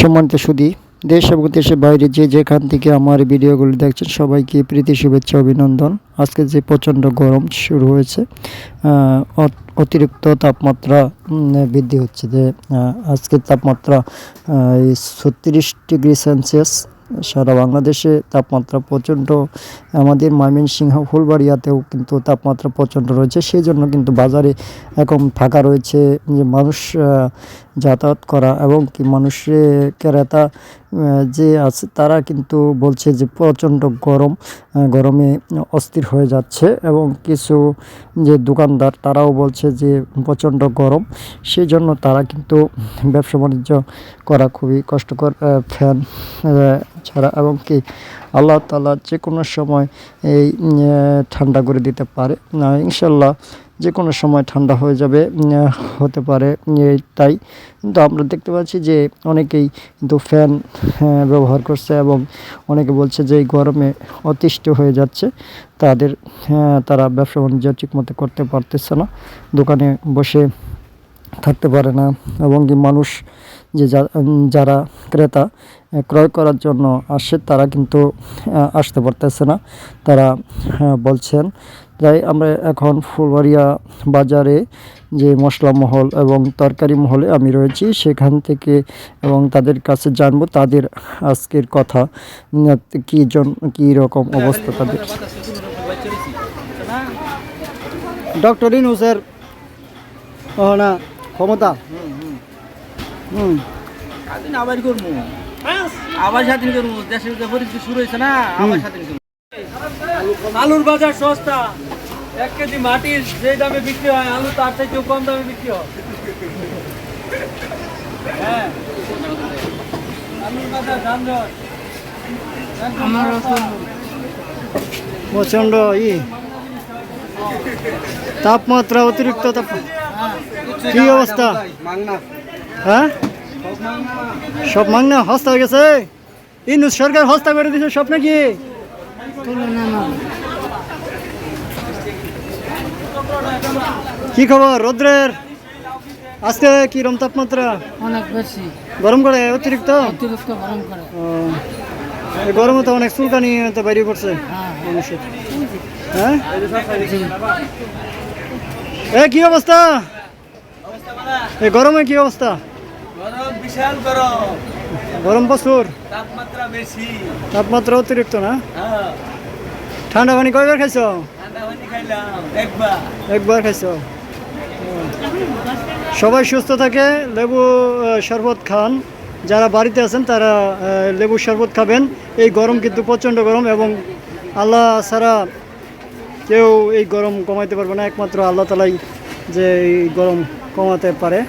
সম্মানিত সুদী, দেশ এবং দেশের বাইরে যে যেখান থেকে আমার ভিডিওগুলি দেখছেন, সবাইকে প্রীতি, শুভেচ্ছা, অভিনন্দন। আজকে যে প্রচণ্ড গরম শুরু হয়েছে অত- অতিরিক্ত তাপমাত্রা বৃদ্ধি হচ্ছে যে আজকের তাপমাত্রা ছত্রিশ ডিগ্রি সেলসিয়াস সারা বাংলাদেশে তাপমাত্রা প্রচণ্ড, আমাদের ময়মনসিংহ, ফুলবাড়িয়াতেও কিন্তু তাপমাত্রা প্রচণ্ড রয়েছে। সেই জন্য কিন্তু বাজারে এখন ফাঁকা রয়েছে যে মানুষ যাতায়াত করা এবং কি মানুষের ক্রেতা যে আছে তারা কিন্তু বলছে যে প্রচণ্ড গরম গরমে অস্থির হয়ে যাচ্ছে এবং কিছু যে দোকানদার তারাও বলছে যে প্রচণ্ড গরম। সেই জন্য তারা কিন্তু ব্যবসা বাণিজ্য করা খুবই কষ্টকর ফ্যান ছাড়া এবং কি আল্লাহ তালা যে কোনো সময় এই ঠান্ডা করে দিতে পারে। ইনশাল্লাহ যে কোনো সময় ঠান্ডা হয়ে যাবে হতে পারে তাই। কিন্তু আমরা দেখতে পাচ্ছি যে অনেকেই কিন্তু ফ্যান হ্যাঁ, ব্যবহার করছে এবং অনেকে বলছে যে এই গরমে অতিষ্ঠ হয়ে যাচ্ছে। তাদের হ্যাঁ, তারা ব্যবসা বাণিজ্য ঠিকমতো করতে পারতেছে না। দোকানে বসে থাকতে পারে না এবং কি মানুষ যে যারা ক্রেতা ক্রয় করার জন্য আসে তারা কিন্তু আসতে পারতেছে না। তারা আহ, বলছেন তাই আমরা এখন ফুলবাড়িয়া বাজারে যে মশলা মহল এবং তরকারি মহলে আমি রয়েছি সেখান থেকে এবং তাদের কাছে জানব তাদের আজকের কথা কী জন কী রকম অবস্থা তাদের। ডক্টর ইনুসের না ক্ষমতা। হুম। আবার করব আবার স্বাধীন করব দেশের পরিস্থিতি শুরু হয়েছে না আবার স্বাধীন করব আলুর বাজার সস্তা। এক কেজি মাটির যে দামে বিক্রি হয় আলু তার থেকেও কম দামে বিক্রি হয়। হ্যাঁ। আলুর প্রচণ্ড ই। তাপমাত্রা অতিরিক্ত তাপ কি অবস্থা? হ্যাঁ? সব মাংনা। হস্তা হয়ে গেছে? ইন্দু সরকার হস্তা করে দিছে সব নাকি? কি খবর রৌদ্রের? আজকে কি রকম তাপমাত্রা? অনেক বেশি। গরম করে অতিরিক্ত? অতিরিক্ত গরম করে। ও, গরমে তো অনেক চুলকানি তো বাইরে পড়ছে। হ্যাঁ। হ্যাঁ? এ কি অবস্থা? এই গরমে কি অবস্থা? গরম বিশাল গরম। গরম প্রচুর। তাপমাত্রা বেশি। তাপমাত্রা অতিরিক্ত না? হ্যাঁ। ঠান্ডা পানি কয়বার খাইছো? একবার খাইছো? সবাই সুস্থ থাকে, লেবু শরবত খান। যারা বাড়িতে আছেন, তারা লেবু শরবত খাবেন। এই গরম কিন্তু প্রচণ্ড গরম এবং আল্লাহ ছাড়া কেউ এই গরম কমাইতে পারবে না। একমাত্র আল্লাহ তালাই যে এই গরম কমাতে পারে।